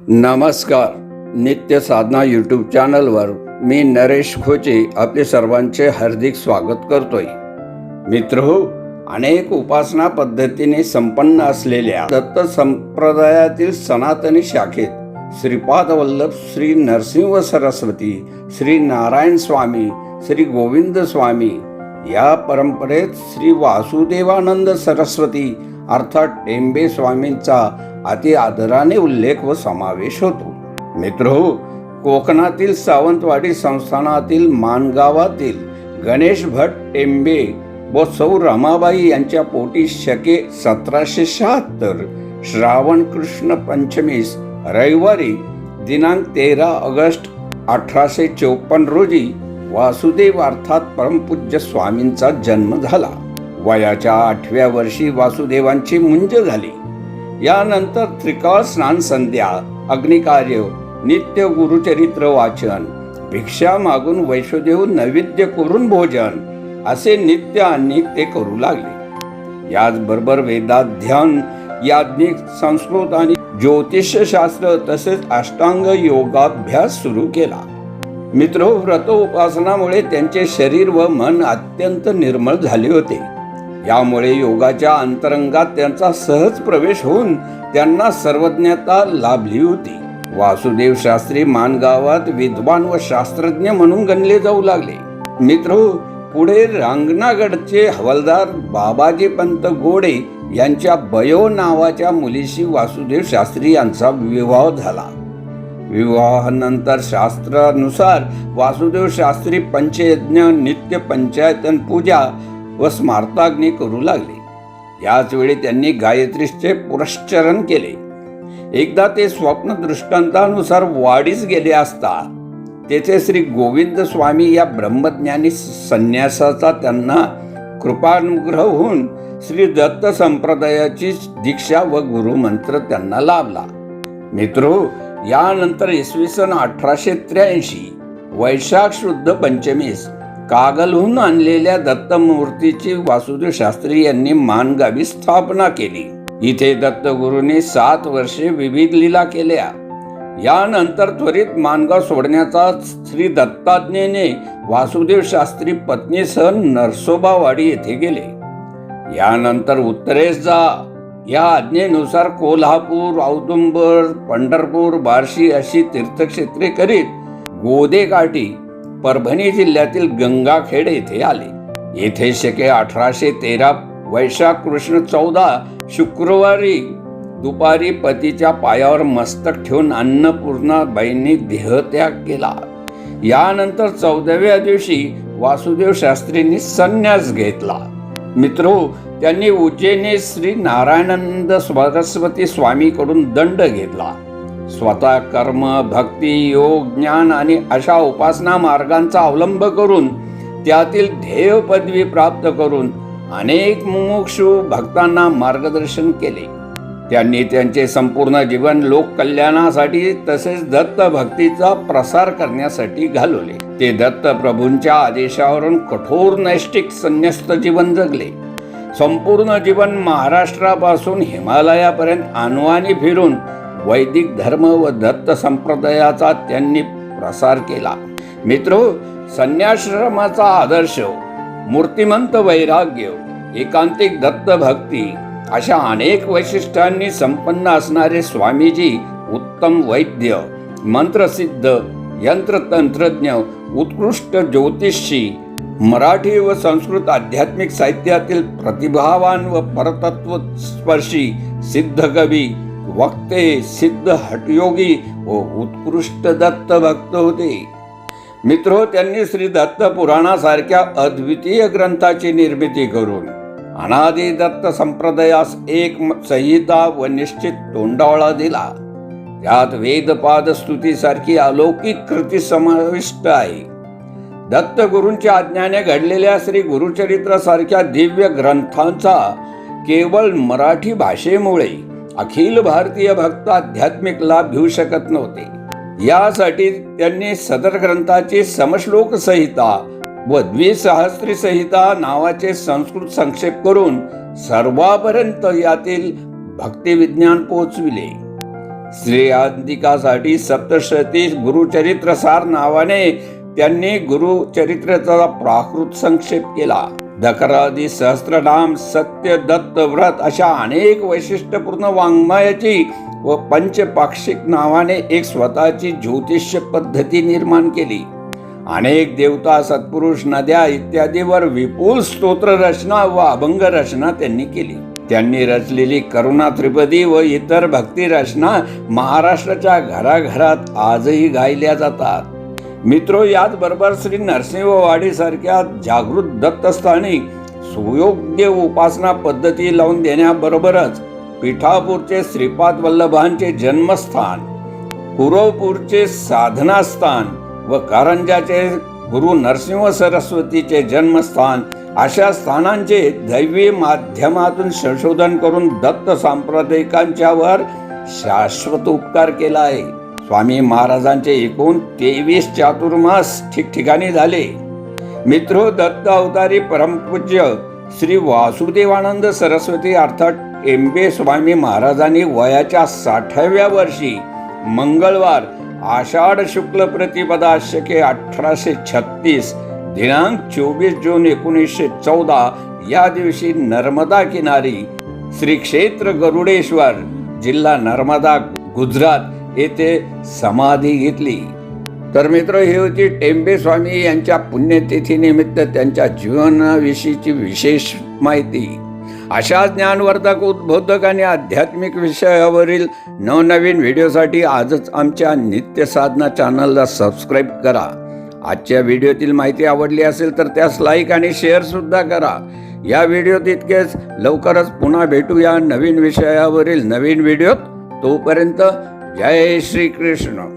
नमस्कार. नित्य साधना यूट्यूब चॅनलवर मी नरेश खोचे आपले सर्वांचे हार्दिक स्वागत करतोय. मित्र हो अनेक उपासना पद्धतीने संपन्न असलेल्या दत्त संप्रदायातील सनातनी शाखेत श्रीपाद वल्लभ श्री नरसिंह सरस्वती श्री नारायण स्वामी श्री गोविंद स्वामी या परंपरेत श्री वासुदेवानंद सरस्वती अर्थात टेंबे स्वामींचा अति आदराने उल्लेख व समावेश होतो. मित्र कोकणातील सावंतवाडी संस्थानातील मानगावातील गणेश भट टेंबे व सौ रमाबाई यांच्या पोटी शके सतराशे शहात्तर श्रावण कृष्ण पंचमीस रविवारी दिनांक तेरा ऑगस्ट अठराशे चौपन्न रोजी वासुदेव अर्थात परमपूज्य स्वामींचा जन्म झाला. वयाच्या आठव्या वर्षी वासुदेवांची मुंज झाली. यानंतर त्रिकाळ स्नान संध्या अग्निकार्य नित्य गुरुचरित्र वाचन भिक्षा मागून वैष्णदेव नैवेद्य करून भोजन असे नित्य अनेक ते करू लागले. याचबरोबर वेदाध्यान याज्ञिक संस्कृत आणि ज्योतिषशास्त्र तसेच अष्टांग योगाभ्यास सुरू केला. मित्र व्रत उपासनामुळे त्यांचे शरीर व मन अत्यंत निर्मळ झाले होते. यामुळे योगाच्या अंतरंगात त्यांचा सहज प्रवेश होऊन त्यांना सर्वज्ञता लाभली होती. वासुदेव शास्त्री मानगावात विद्वान व शास्त्रज्ञ म्हणून गणले जाऊ लागले. मित्र पुढे रांगणागडचे हवालदार बाबाजी पंत गोडे यांच्या बयो नावाच्या मुलीशी वासुदेव शास्त्री यांचा विवाह झाला. विवाहानंतर शास्त्रानुसार वासुदेव शास्त्री पंचयज्ञ नित्य पंचायतन पूजा व स्मार्ताग्नी करू लागले. याच वेळी त्यांनी गायत्रीचे पुरश्चरण केले. एकदा ते स्वप्न दृष्टांतानुसार वाढीस गेले असता तेथे श्री गोविंद स्वामी या ब्रह्मज्ञानी संन्यासाचा त्यांना कृपानुग्रह होऊन श्री दत्त संप्रदायाची दीक्षा व गुरुमंत्र त्यांना लाभला. मित्रो यानंतर इसवी सन अठराशे त्र्याऐंशी वैशाख शुद्ध पंचमीस कागलहून आणलेल्या दत्तमूर्तीची वासुदेव शास्त्री यांनी मानगावी स्थापना केली. इथे दत्तगुरूंनी सात वर्षे विविध लीला केल्या. यानंतर त्वरित मानगाव सोडण्याचा श्री दत्ताज्ञेने वासुदेव शास्त्री पत्नीसह नरसोबावाडी येथे गेले. यानंतर उत्तरेस जा या आज्ञेनुसार कोल्हापूर औदुंबर पंढरपूर बार्शी अशी तीर्थक्षेत्रे करीत गोदेकाठी परभणी जिल्ह्यातील गंगाखेड येथे आले. येथे शके अठराशे तेरा वैशाख कृष्ण चौदा शुक्रवारी दुपारी पतीच्या पायावर मस्तक ठेवून अन्नपूर्णा बाईंनी देहत्याग केला. यानंतर चौदाव्या दिवशी वासुदेव शास्त्रींनी संन्यास घेतला. मित्रो त्यांनी उज्जैनी श्री नारायणानंद सरस्वती स्वामीकडून दंड घेतला. स्वतः कर्म भक्ती योग ज्ञान आणि अशा उपासना मार्गांचा अवलंब करून त्यातील ध्येय पदवी प्राप्त करून अनेक मुमुक्षु भक्तांना मार्गदर्शन केले. त्यांनी त्यांचे संपूर्ण जीवन लोककल्याणासाठी तसेच दत्त भक्तीचा प्रसार करण्यासाठी घालवले. ते दत्त प्रभूंच्या आदेशावरून कठोर नैष्टिक संन्यस्त जीवन जगले. संपूर्ण जीवन महाराष्ट्रापासून हिमालयापर्यंत आणवानी फिरून वैदिक धर्म व दत्त संप्रदायाचा त्यांनी प्रसार केला. मित्र संन्याश्रमाचा आदर्श मूर्तिमंत वैराग्य एकांतिक दत्त भक्ती अशा अनेक वैशिष्ट्यांनी संपन्न असणारे स्वामीजी उत्तम वैद्य मंत्रसिद्ध यंत्रतंत्रज्ञ उत्कृष्ट ज्योतिषी मराठी व संस्कृत आध्यात्मिक साहित्यातील प्रतिभावान व परतत्वस्पर्शी सिद्ध कवी वक्ते सिद्ध हटयोगी व उत्कृष्ट दत्त भक्त होते. मित्र त्यांनी श्री दत्त पुराणासारख्या अद्वितीय ग्रंथाची निर्मिती करून अनादी दत्त संप्रदायास एक संहिता व निश्चित तोंडावळा दिला. त्यात वेदपाद स्तुतीसारखी अलौकिक कृती समाविष्ट आहे. दत्त गुरूंच्या आज्ञाने घडलेल्या श्री गुरुचरित्रासारख्या दिव्य ग्रंथांचा केवळ मराठी भाषेमुळे अखिल भारतीय भक्त आध्यात्मिक लाभ घेऊ शकत नव्हते. यासाठी त्यांनी सदर ग्रंथाची समश्लोक संहिता व द्विसहस्त्री संहिता नावाचे संस्कृत संक्षेप करून सर्वापर्यंत यातील भक्तिविज्ञान पोचविले श्रेयांतिकासाठी सप्तशती गुरुचरित्रसार नावाने त्यांनी गुरुचरित्राचा प्राकृत संक्षेप केला. दकरादी सहस्त्रनाम सत्य दत्त व्रत अशा अनेक वैशिष्ट्यपूर्ण वाङ्मयाची व पंचपाक्षिक नावाने एक स्वतःची ज्योतिष्य पद्धती निर्माण केली. अनेक देवता सत्पुरुष नद्या इत्यादीवर विपुल स्तोत्र रचना व अभंग रचना त्यांनी केली. त्यांनी रचलेली करुणा त्रिपदी व इतर भक्ती रचना महाराष्ट्राच्या घराघरात आजही गायल्या जातात. मित्रो याचबरोबर श्री नरसिंहवाडीसारख्या जागृत दत्तस्थानी सुयोग्य उपासना पद्धती लावून देण्याबरोबरच पिठापूरचे श्रीपाद वल्लभांचे जन्मस्थान कुरवपूरचे साधनास्थान व कारंजाचे गुरु नरसिंह सरस्वतीचे जन्मस्थान अशा स्थानांचे दैवी माध्यमातून संशोधन करून दत्त सांप्रदायिकांच्यावर शाश्वत उपकार केला आहे. स्वामी महाराजांचे एकूण तेवीस चातुर्मास ठिकठिकाणी झाले. मित्रो दत्त अवतारी परमपूज्य श्री वासुदेवानंद सरस्वती अर्थात एम्बे स्वामी महाराजांनी वयाच्या साठाव्या वर्षी मंगळवार आषाढ शुक्ल प्रतिपदा शके अठराशे छत्तीस दिनांक चोवीस जून एकोणीसशे चौदा या दिवशी नर्मदा किनारी श्री क्षेत्र गरुडेश्वर जिल्हा नर्मदा गुजरात येथे समाधी घेतली. तर मित्र ही होती टेंबे स्वामी यांच्या पुण्यतिथीनिमित्त त्यांच्या जीवनाविषयीची विशेष माहिती. अशा ज्ञानवर्धक उद्बोधक आणि आध्यात्मिक विषयावरील नवनवीन व्हिडिओसाठी आजच आमच्या नित्य साधना चॅनलला सबस्क्राईब करा. आजच्या व्हिडिओतील माहिती आवडली असेल तर त्यास लाईक आणि शेअरसुद्धा करा. या व्हिडिओत इतकेच लवकरच पुन्हा भेटूया नवीन विषयावरील नवीन व्हिडिओत. तोपर्यंत जय श्री कृष्ण